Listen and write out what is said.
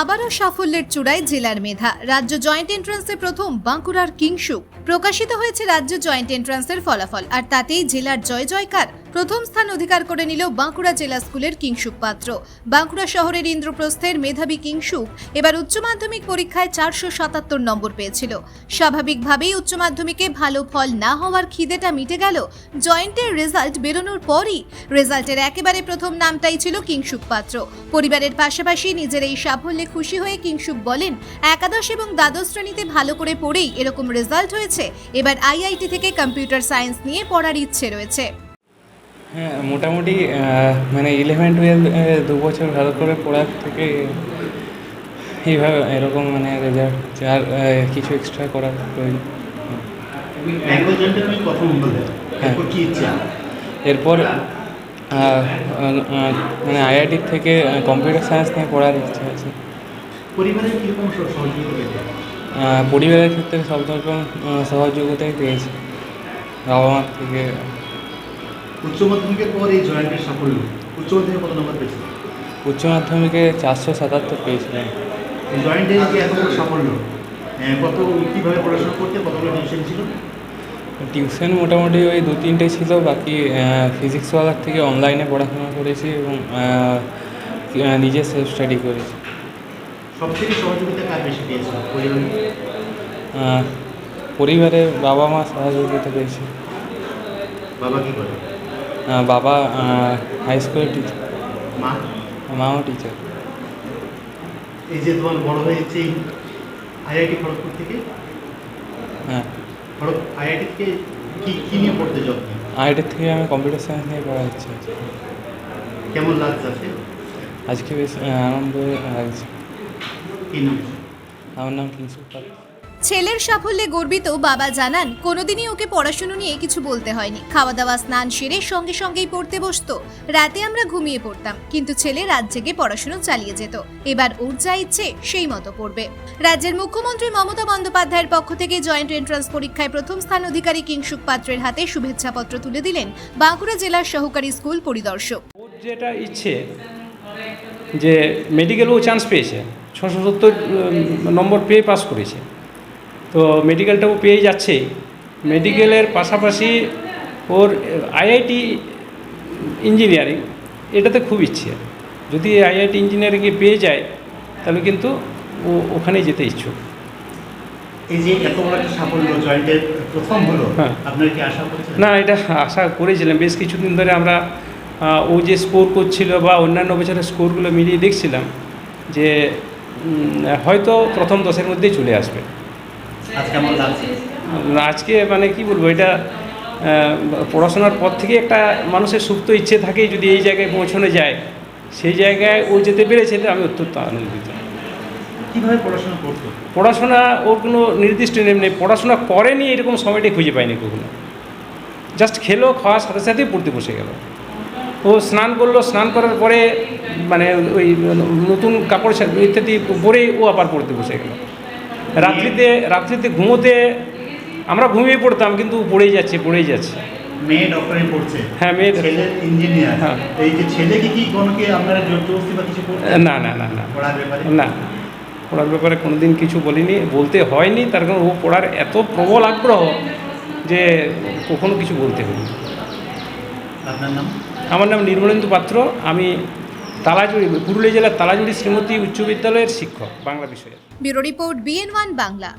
আবারও সাফল্যের চূড়ায় জেলার মেধা। রাজ্য জয়েন্ট এন্ট্রান্সে প্রথম বাঁকুড়ার কিংসুক প্রকাশিত হয়েছে রাজ্য জয়েন্ট এন্ট্রান্সের ফলাফল। আর তাতেই জেলার জয় জয়কার প্রথম স্থান অধিকার করে নিল বাঁকুড়া জেলা স্কুলের কিংসুক পাত্র। বাঁকুড়া শহরের ইন্দ্রপ্রস্থের মেধাবী কিংসুক এবার উচ্চ মাধ্যমিক পরীক্ষায় চারশো সাতাত্তর নম্বর পেয়েছিল। স্বাভাবিকভাবেই উচ্চ মাধ্যমিকে ভালো ফল না হওয়ার খিদেটা মিটে গেল। জয়েন্টের রেজাল্ট বেরোনোর পরই রেজাল্টের একেবারে প্রথম নামটাই ছিল কিংসুক পাত্র। পরিবারের পাশাপাশি নিজের এই সাফল্যে খুশি হয়ে কিংসুক বলেন, একাদশ এবং দ্বাদশ শ্রেণীতে ভালো করে পড়েই এরকম রেজাল্ট হয়েছে। এবার আইআইটি থেকে কম্পিউটার সায়েন্স নিয়ে পড়ার ইচ্ছে রয়েছে। হ্যাঁ মোটামুটি মানে ইলেভেন টুয়েলভ দু বছর ভালো করে পড়ার থেকে এইভাবে এরকম মানে রেজাল্ট আর কিছু এক্সট্রা করার প্রয়োজন। হ্যাঁ। এরপর মানে আইআইটি থেকে কম্পিউটার সায়েন্স নিয়ে পড়ার ইচ্ছা আছে। পরিবারের ক্ষেত্রে সব রকম সহযোগিতাই পেয়েছি। বাবা মার থেকে উচ্চ মাধ্যমিকের পর এই জয়েন্টের সাফল্য উচ্চ মাধ্যমিকে কত নম্বর পেয়েছিল উচ্চ মাধ্যমিকে চারশো সাতাত্তর পেয়েছিলাম এই জয়েন্টের যে এত বড় সাফল্য? আহ, কত কীভাবে পড়াশোনা করতে কতগুলো টেনশন ছিল? টিউশন মোটামুটি ওই দু তিনটে ছিল বাকি ফিজিক্সওয়ালার থেকে অনলাইনে পড়াশোনা করেছি এবং আহ, আহ, নিজে সেলফ স্টাডি করেছি। সব থেকে সহযোগিতা কার বেশি পেয়েছিল পরিবারে আহ, বাবা মা সহযোগিতা পেয়েছি। বাবা কী করে? বাবা হাই স্কুলের টিচার মা? মাও টিচার এই যে তোমার বড় হয়েছে আইআইটি খড়গপুর থেকে? হ্যাঁ। আইআইটি থেকে কী কী নিয়ে পড়তে যাও তুমি? আইআইটির থেকে আমি কম্পিউটার সায়েন্স নিয়ে পড়ার ইচ্ছা আছে কেমন লাগছে আছে আজকে বেশ আনন্দ লাগছে। কী নাম? আমার নাম কিংসুক পাল ছেলের সাফল্যে গর্বিত বাবা জানান, কোনোদিনই ওকে পড়াশুনো নিয়ে কিছু বলতে হয়নি। খাওয়া দাওয়া স্নান সেরে সঙ্গে সঙ্গেই পড়তে বসত। রাতে আমরা ঘুমিয়ে পড়তাম, কিন্তু ছেলে রাত জেগে পড়াশুনো চালিয়ে যেত। এবার ওর যা ইচ্ছে, সেই মতো পড়বে। রাজ্যের মুখ্যমন্ত্রী মমতা বন্দ্যোপাধ্যায়ের পক্ষ থেকে জয়েন্ট এন্ট্রান্স পরীক্ষায় প্রথম স্থান অধিকারী কিংসুক পাত্রের হাতে শুভেচ্ছাপত্র তুলে দিলেন বাঁকুড়া জেলার সহকারী স্কুল পরিদর্শক। যেটা ইচ্ছে, যে মেডিকেলও চান্স পেয়েছে। ছশো সত্তর নম্বর পেয়ে পাস করেছে। তো মেডিকেলটাও পেয়ে যাচ্ছে। মেডিকেলের পাশাপাশি ওর আইআইটি ইঞ্জিনিয়ারিং এটাতে খুব ইচ্ছে। যদি আইআইটি ইঞ্জিনিয়ারিংয়ে পেয়ে যায় তাহলে কিন্তু ও ওখানেই যেতে ইচ্ছুক। এই যে এত বড় একটা সাফল্য জয়েন্টের প্রথম হলো হ্যাঁ। আপনার কি আশা করছেন? না এটা আশা করেছিলাম। বেশ কিছুদিন ধরে আমরা ও যে স্কোর করছিল বা অন্যান্য বছরের স্কোরগুলো মিলিয়ে দেখছিলাম যে হয়তো প্রথম দশের মধ্যেই চলে আসবে। আজকে মানে কি বলব এটা পড়াশোনার পর থেকে একটা মানুষের সুপ্ত ইচ্ছে থাকে যদি এই জায়গায় পৌঁছানো যায়। সেই জায়গায় ও যেতে পেরেছে আমি অত্যন্ত আনন্দিত। কীভাবে পড়াশোনা করতো? পড়াশোনা ওর কোনো নির্দিষ্ট নেম নেই। পড়াশোনা করেনি এরকম সময়টাই খুঁজে পাইনি কখনো। জাস্ট খেলো খাওয়ার সাথে সাথেই পড়তে বসে গেল। ও স্নান করল স্নান করার পরে মানে ওই নতুন কাপড় ইত্যাদি পরেই ও আবার পড়তে বসে গেল। রাত্রিতে রাত্রিতে ঘুমোতে আমরা ঘুমিয়ে পড়তাম কিন্তু পড়েই যাচ্ছে পড়েই যাচ্ছে। মেয়ে ডক্টরে পড়ছে। হ্যাঁ মেয়ে ছেলে ইঞ্জিনিয়ার। হ্যাঁ। এই যে ছেলেকে কি কোনো কি আপনারা জোর বা কিছু না না না না। পড়ার ব্যাপারে? না। পড়ার ব্যাপারে কোনো দিন কিছু বলিনি। বলতে হয়নি তার কারণ ও পড়ার এত প্রবল আগ্রহ যে কখনো কিছু বলতে হয়নি। আপনার নাম? আমার নাম নির্মলেন্দু পাত্র। আমি তালাজুড়ি, পুরুলিয়া জেলার তালাজুড়ি শ্রীমতী উচ্চ বিদ্যালয়ের শিক্ষক, বাংলা বিষয়ে bureau report BN one Bangla.